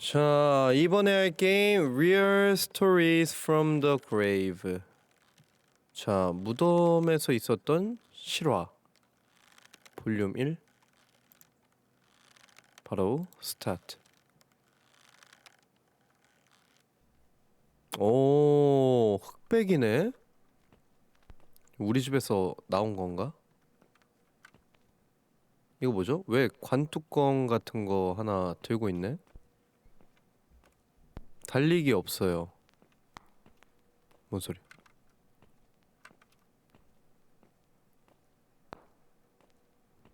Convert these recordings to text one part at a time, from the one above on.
자, 이번에 할 게임 Real Stories from the Grave. 자, 무덤에서 있었던 실화. 볼륨 1. 바로 스타트. 오, 흑백이네. 우리 집에서 나온 건가? 이거 뭐죠? 왜 관뚜껑 같은 거 하나 들고 있네? 달리기 없어요. 뭔 소리?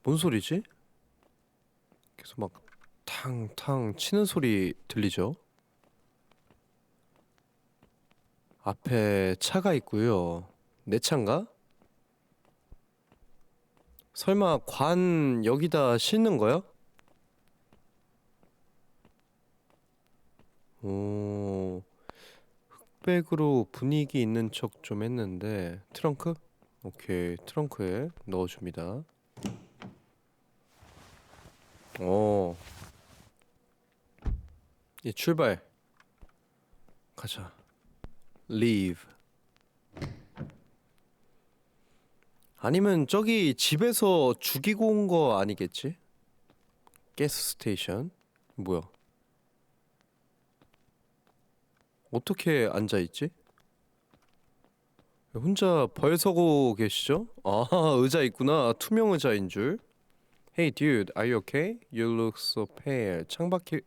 뭔 소리지? 계속 막 탕탕 치는 소리 들리죠? 앞에 차가 있고요. 내 차인가? 설마 관 여기다 싣는 거야? 오, 흑백으로 분위기 있는 척 좀 했는데 트렁크? 오케이, 트렁크에 넣어 줍니다. 오, 이 출발. 가자. Leave. 아니면 저기 집에서 죽이고 온 거 아니겠지? 가스 스테이션. 뭐야? 어떻게 앉아 있지? 혼자 벌 서고 계시죠? 아, 의자 있구나. 투명 의자인 줄. Hey dude, are you okay? You look so pale. 창밖에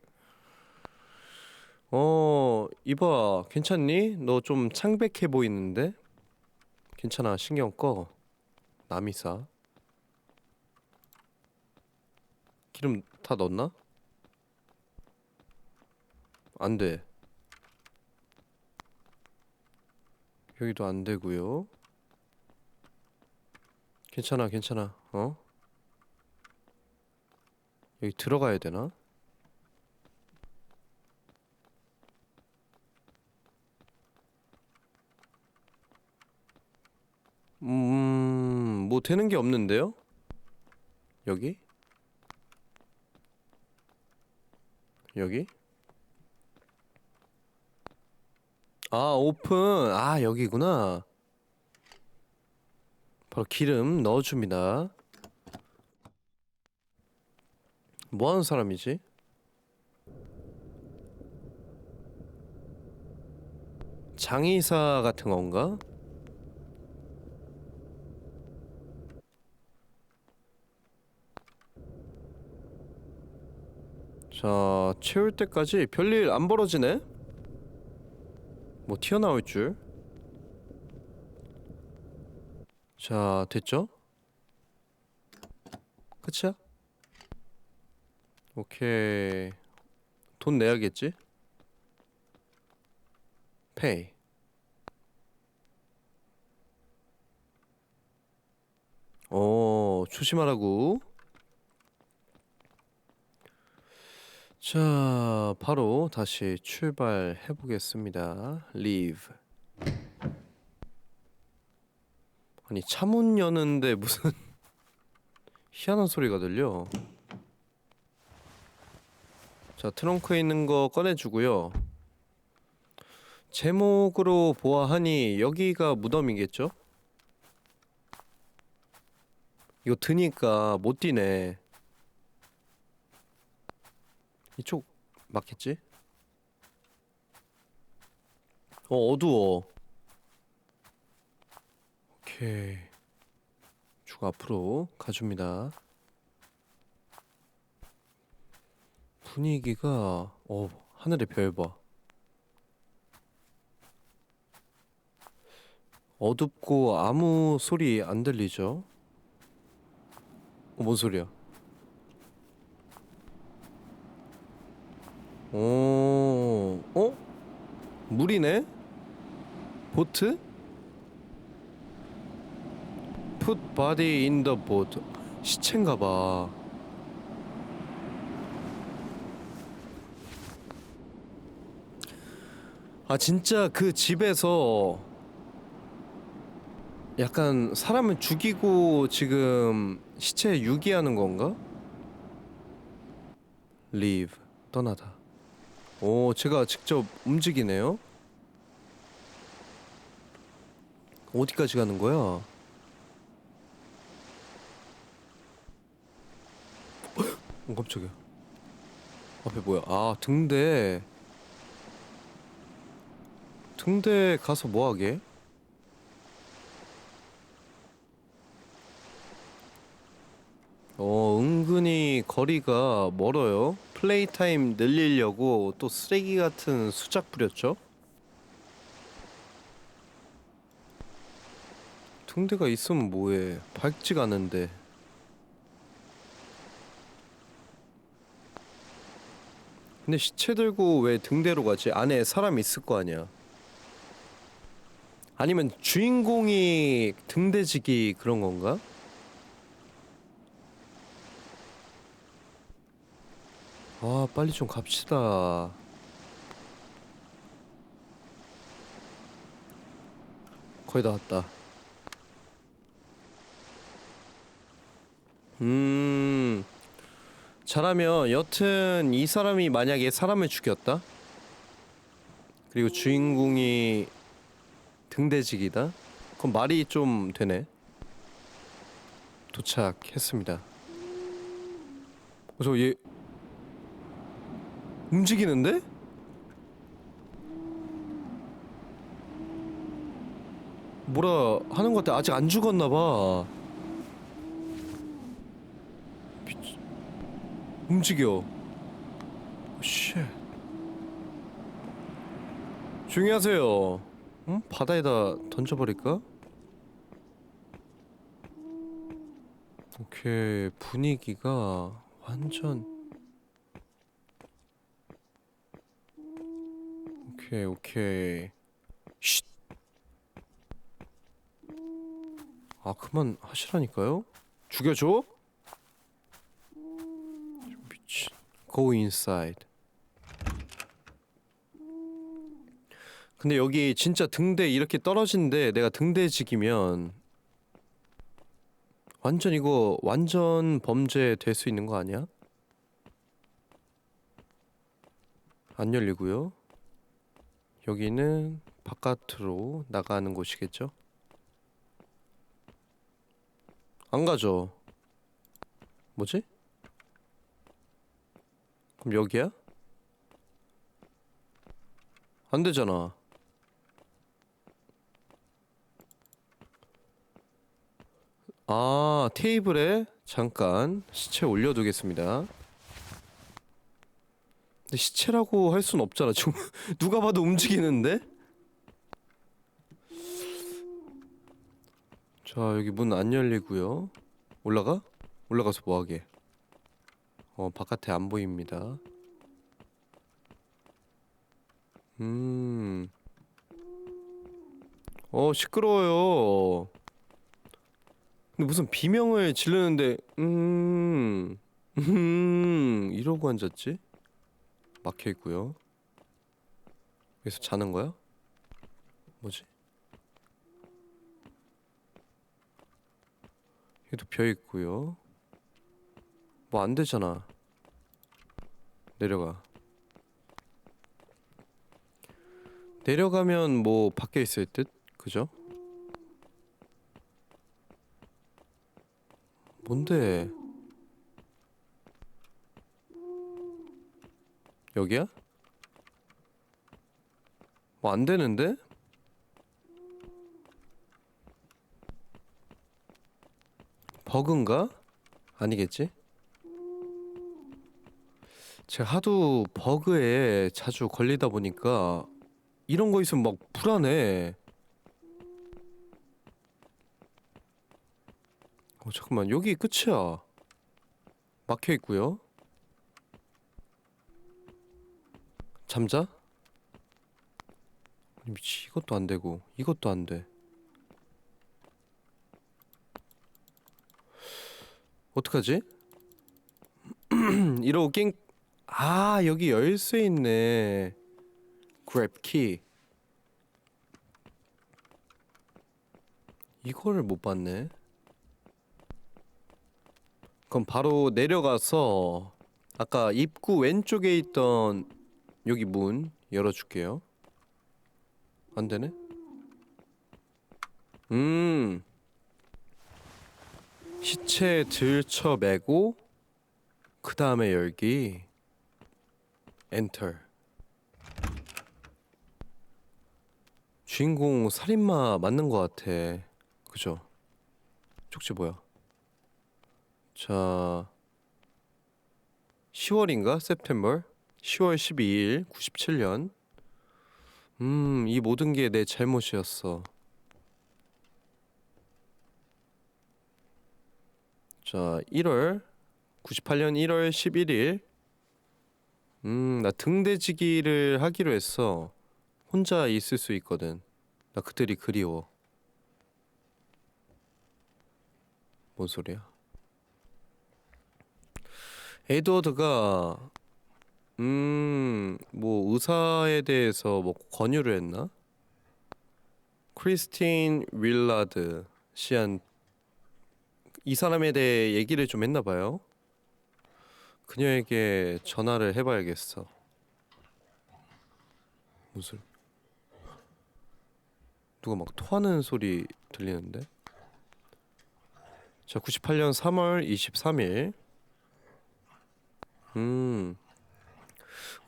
어, 이봐. 괜찮니? 너 좀 창백해 보이는데? 괜찮아. 신경 꺼. 남이사. 기름 다 넣었나? 안 돼. 여기도 안 되고요. 괜찮아, 괜찮아. 어? 여기 들어가야 되나? 음, 뭐 되는 게 없는데요? 여기? 여기? 아, 오픈. 아, 여기구나. 바로 기름 넣어줍니다. 뭐 하는 사람이지? 장의사 같은 건가? 자, 채울 때까지 별일 안 벌어지네? 뭐 튀어나올 줄. 자, 됐죠? 끝이야? 오케이. 돈 내야겠지? 페이. 어, 조심하라고. 자, 바로 다시 출발해 보겠습니다. Leave. 아니, 차문 여는데 무슨 희한한 소리가 들려. 자, 트렁크에 있는 거 꺼내 주고요. 제목으로 보아하니 여기가 무덤이겠죠? 이거 드니까 못 뛰네. 이쪽 맞겠지? 어 어두워. 오케이. 쭉 앞으로 가줍니다. 분위기가 어 하늘의 별 봐. 어둡고 아무 소리 안 들리죠? 어, 뭔 소리야? 오, 어? 물이네? 보트? Put body in the boat. 시체인가 봐. 아, 진짜 그 집에서 약간 사람을 죽이고 지금 시체 유기하는 건가? Leave. 떠나다. 오, 제가 직접 움직이네요. 어디까지 가는 거야? 어, 깜짝이야. 앞에 뭐야? 아, 등대. 등대 가서 뭐 하게? 어, 은근히 거리가 멀어요. 플레이 타임 늘리려고 또 쓰레기 같은 수작 부렸죠. 등대가 있으면 뭐해? 밝지가 않은데. 근데 시체 들고 왜 등대로 가지? 안에 사람 있을 거 아니야. 아니면 주인공이 등대지기 그런 건가? 아, 빨리 좀 갑시다. 거의 다 왔다. 음, 잘하면 여튼 이 사람이 만약에 사람을 죽였다? 그리고 주인공이 등대직이다? 그럼 말이 좀 되네. 도착했습니다. 어, 저얘 움직이는데? 뭐라 하는 것 같아. 아직 안 죽었나 봐. 미치... 움직여. 쉣. 조용히 하세요. 응? 바다에다 던져버릴까? 오케이 분위기가 완전 오케이 오케이. 쉿. 아 그만 하시라니까요? 죽여줘? 미친. Go inside. 근데 여기 진짜 등대 이렇게 떨어진데 내가 등대직이면 완전 이거 완전 범죄 될 수 있는 거 아니야? 안 열리고요 여기는 바깥으로 나가는 곳이겠죠? 안 가죠. 뭐지? 그럼 여기야? 안 되잖아. 아, 테이블에 잠깐 시체 올려두겠습니다. 근데 시체라고 할 순 없잖아. 지금 누가 봐도 움직이는데? 자, 여기 문 안 열리고요. 올라가? 올라가서 뭐 하게? 어, 바깥에 안 보입니다. 음. 어, 시끄러워요. 근데 무슨 비명을 지르는데 음. 음. 이러고 앉았지? 막혀 있고요. 여기서 자는 거야? 뭐지? 여기도 벼 있고요. 뭐 안 되잖아. 내려가. 내려가면 뭐 밖에 있을 듯? 그죠? 뭔데? 여기야? 뭐 안 되는데? 버그인가? 아니겠지? 제가 하도 버그에 자주 걸리다 보니까 이런 거 있으면 막 불안해. 어, 잠깐만 여기 끝이야. 막혀 있고요. 잠자? 미치 이것도 안 되고 이것도 안 돼. 어떡하지? 이러고 낑... 아 여기 열쇠 있네 그랩 키 이거를 못 봤네 그럼 바로 내려가서 아까 입구 왼쪽에 있던 여기 문 열어줄게요. 안 되네? 음. 시체 들쳐 매고 그 다음에 열기. 엔터. 주인공 살인마 맞는 것 같아. 그죠? 쪽지 뭐야? 자, 10월인가? September? 10월 12일 97년. 음, 이 모든 게 내 잘못이었어. 자, 1월 98년 1월 11일. 음, 나 등대지기를 하기로 했어. 혼자 있을 수 있거든. 나 그들이 그리워. 뭔 소리야? 에드워드가 음, 뭐 의사에 대해서 뭐 권유를 했나? 크리스틴 윌라드 씨한 이 사람에 대해 얘기를 좀 했나 봐요. 그녀에게 전화를 해봐야겠어. 무슨 누가 막 토하는 소리 들리는데? 자, 98년 3월 23일. 음.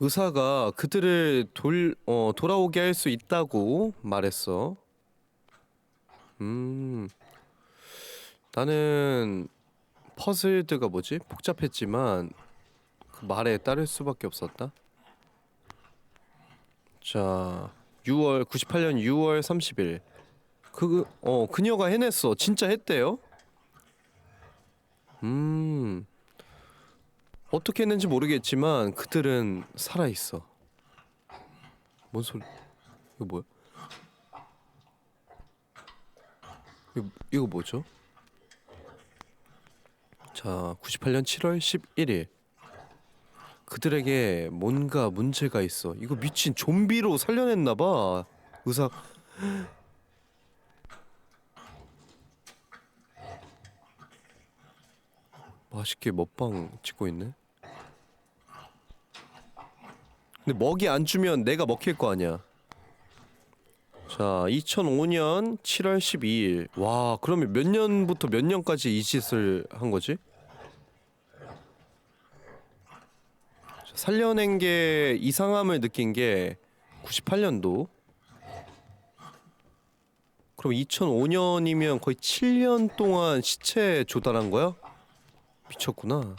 의사가 그들을 돌, 어, 돌아오게 할 수 있다고 말했어. 음. 나는 퍼즐드가 뭐지? 복잡했지만 그 말에 따를 수밖에 없었다. 자, 6월 98년 6월 30일. 그 어, 그녀가 해냈어. 진짜 했대요. 음. 어떻게 했는지 모르겠지만 그들은 살아 있어. 뭔 소리? 이거 뭐야? 이거, 이거 뭐죠? 자, 98년 7월 11일. 그들에게 뭔가 문제가 있어. 이거 미친 좀비로 살려냈나 봐. 의사 맛있게 먹방 찍고 있네. 근데 먹이 안 주면 내가 먹힐 거 아니야. 자, 2005년 7월 12일. 와, 그러면 몇 년부터 몇 년까지 이 짓을 한 거지? 자, 살려낸 게 이상함을 느낀 게 98년도. 그럼 2005년이면 거의 7년 동안 시체 조달한 거야? 미쳤구나.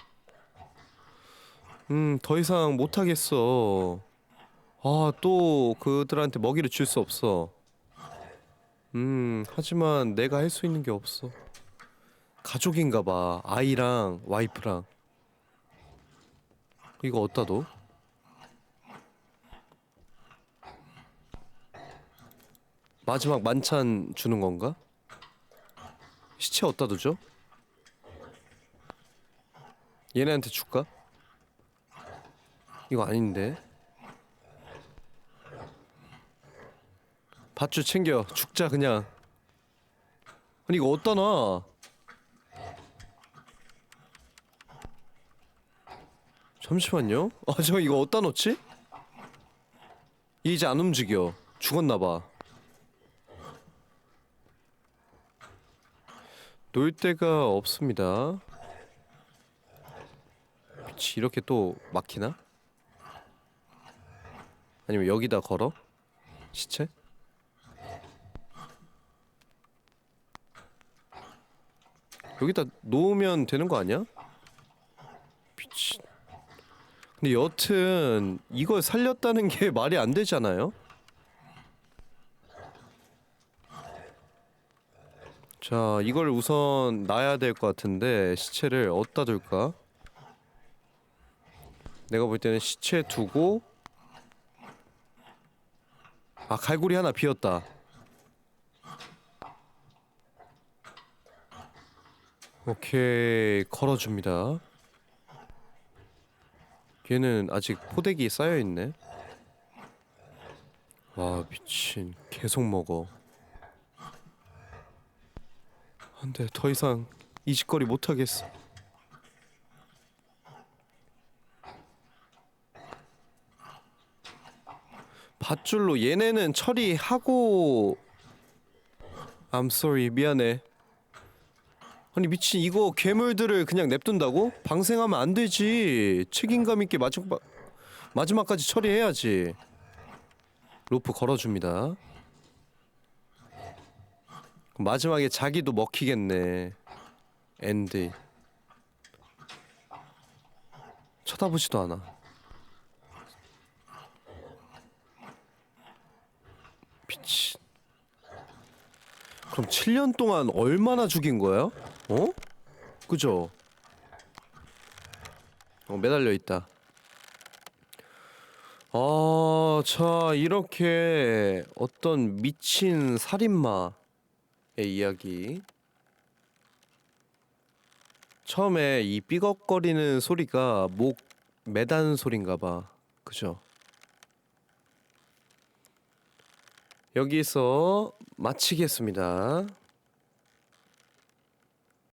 음, 더 이상 못 하겠어. 아, 또 그들한테 먹이를 줄 수 없어. 음, 하지만 내가 할 수 있는 게 없어. 가족인가 봐. 아이랑 와이프랑. 이거 어디다 둬? 마지막 만찬 주는 건가? 시체 어디다 두죠? 얘네한테 줄까? 이거 아닌데. 밧줄 챙겨 죽자 그냥. 아니 이거 어디다 놔? 잠시만요. 아 저 이거 어디다 놓지? 얘 이제 안 움직여. 죽었나 봐. 놀 데가 없습니다. 미치 이렇게 또 막히나? 아니면 여기다 걸어? 시체? 여기다 놓으면 되는 거 아니야? 미친. 근데 여튼 이걸 살렸다는 게 말이 안 되잖아요. 자, 이걸 우선 놔야 될 것 같은데 시체를 어디다 둘까? 내가 볼 때는 시체 두고 아 갈고리 하나 비었다. 오케이 걸어줍니다. 얘는 아직 포대기 쌓여 있네. 와 미친 계속 먹어. 안돼 더 이상 이 짓거리 못 하겠어. 밧줄로 얘네는 처리하고. I'm sorry 미안해. 아니 미친 이거 괴물들을 그냥 냅둔다고? 방생하면 안 되지. 책임감 있게 마지막 마지막까지 처리해야지. 로프 걸어줍니다. 마지막에 자기도 먹히겠네. 엔드 쳐다보지도 않아 미친 그럼 7년 동안 얼마나 죽인 거야? 어? 그죠? 어, 매달려 있다. 아, 자, 이렇게 어떤 미친 살인마의 이야기. 처음에 이 삐걱거리는 소리가 목 매단 소린가 봐. 그죠? 여기서 마치겠습니다.